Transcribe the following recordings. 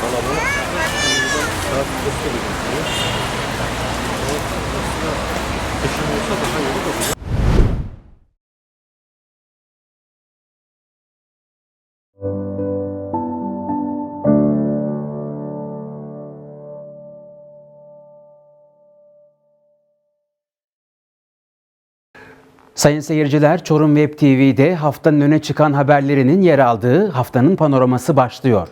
Salamı saat 9'da gidiyor. Kışın olsa daha iyi olur. Thank you. Sayın seyirciler, Çorum Web TV'de haftanın öne çıkan haberlerinin yer aldığı haftanın panoraması başlıyor.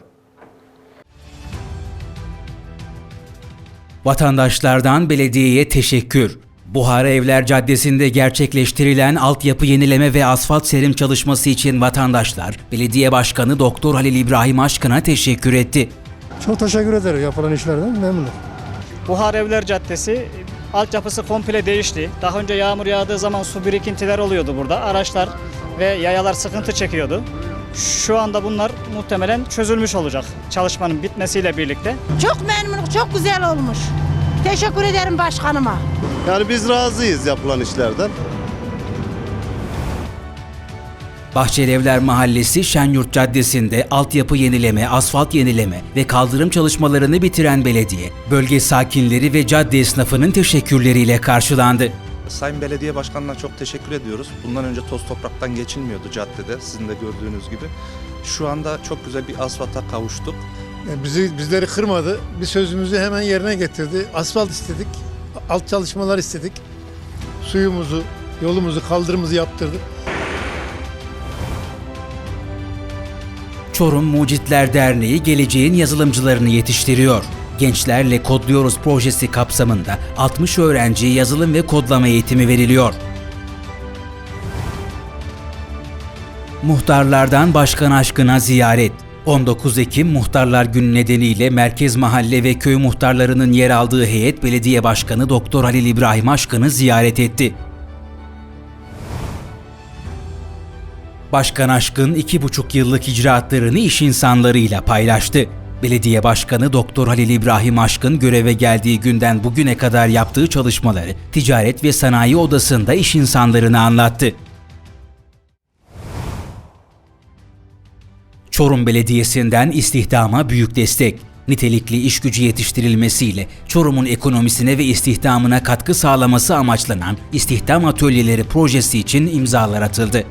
Vatandaşlardan belediyeye teşekkür. Buhara Evler Caddesi'nde gerçekleştirilen altyapı yenileme ve asfalt serim çalışması için vatandaşlar, Belediye Başkanı Doktor Halil İbrahim Aşkın'a teşekkür etti. Çok teşekkür ederim yapılan işlerden memnunum. Buhar Evler Caddesi altyapısı komple değişti. Daha önce yağmur yağdığı zaman su birikintiler oluyordu burada. Araçlar ve yayalar sıkıntı çekiyordu. Şu anda bunlar muhtemelen çözülmüş olacak çalışmanın bitmesiyle birlikte. Çok memnunum, çok güzel olmuş. Teşekkür ederim başkanıma. Yani biz razıyız yapılan işlerden. Bahçelievler Mahallesi Şenyurt Caddesi'nde altyapı yenileme, asfalt yenileme ve kaldırım çalışmalarını bitiren belediye, bölge sakinleri ve cadde esnafının teşekkürleriyle karşılandı. Sayın Belediye Başkanı'na çok teşekkür ediyoruz. Bundan önce toz topraktan geçilmiyordu caddede sizin de gördüğünüz gibi. Şu anda çok güzel bir asfalta kavuştuk. Yani bizi bizleri kırmadı. Bir sözümüzü hemen yerine getirdi. Asfalt istedik. Alt çalışmalar istedik. Suyumuzu, yolumuzu, kaldırımızı yaptırdık. Çorum Mucitler Derneği geleceğin yazılımcılarını yetiştiriyor. Gençlerle Kodluyoruz projesi kapsamında 60 öğrenciye yazılım ve kodlama eğitimi veriliyor. Muhtarlardan Başkan Aşkına ziyaret. 19 Ekim Muhtarlar Günü nedeniyle merkez mahalle ve köy muhtarlarının yer aldığı heyet belediye başkanı Doktor Halil İbrahim Aşkın'ı ziyaret etti. Başkan Aşkın iki buçuk yıllık icraatlarını iş insanlarıyla paylaştı. Belediye Başkanı Doktor Halil İbrahim Aşkın göreve geldiği günden bugüne kadar yaptığı çalışmaları Ticaret ve Sanayi Odası'nda iş insanlarına anlattı. Çorum Belediyesi'nden istihdama büyük destek. Nitelikli iş gücü yetiştirilmesiyle Çorum'un ekonomisine ve istihdamına katkı sağlaması amaçlanan İstihdam Atölyeleri projesi için imzalar atıldı.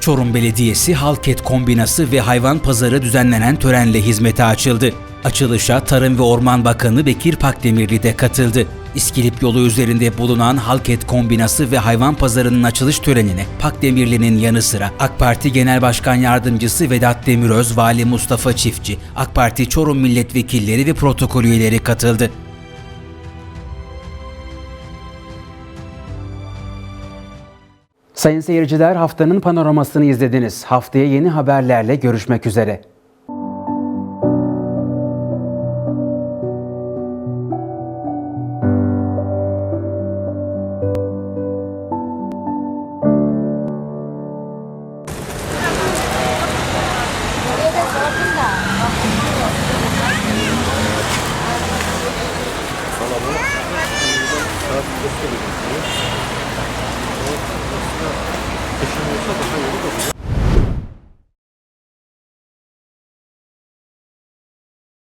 Çorum Belediyesi Halket Kombinası ve Hayvan Pazarı düzenlenen törenle hizmete açıldı. Açılışa Tarım ve Orman Bakanı Bekir Pakdemirli de katıldı. İskilip yolu üzerinde bulunan Halket Kombinası ve Hayvan Pazarı'nın açılış törenine Pakdemirli'nin yanı sıra AK Parti Genel Başkan Yardımcısı Vedat Demiröz, Vali Mustafa Çiftçi, AK Parti Çorum Milletvekilleri ve protokol üyeleri katıldı. Sayın seyirciler haftanın panoramasını izlediniz. Haftaya yeni haberlerle görüşmek üzere. 一緒にお仕事入れると。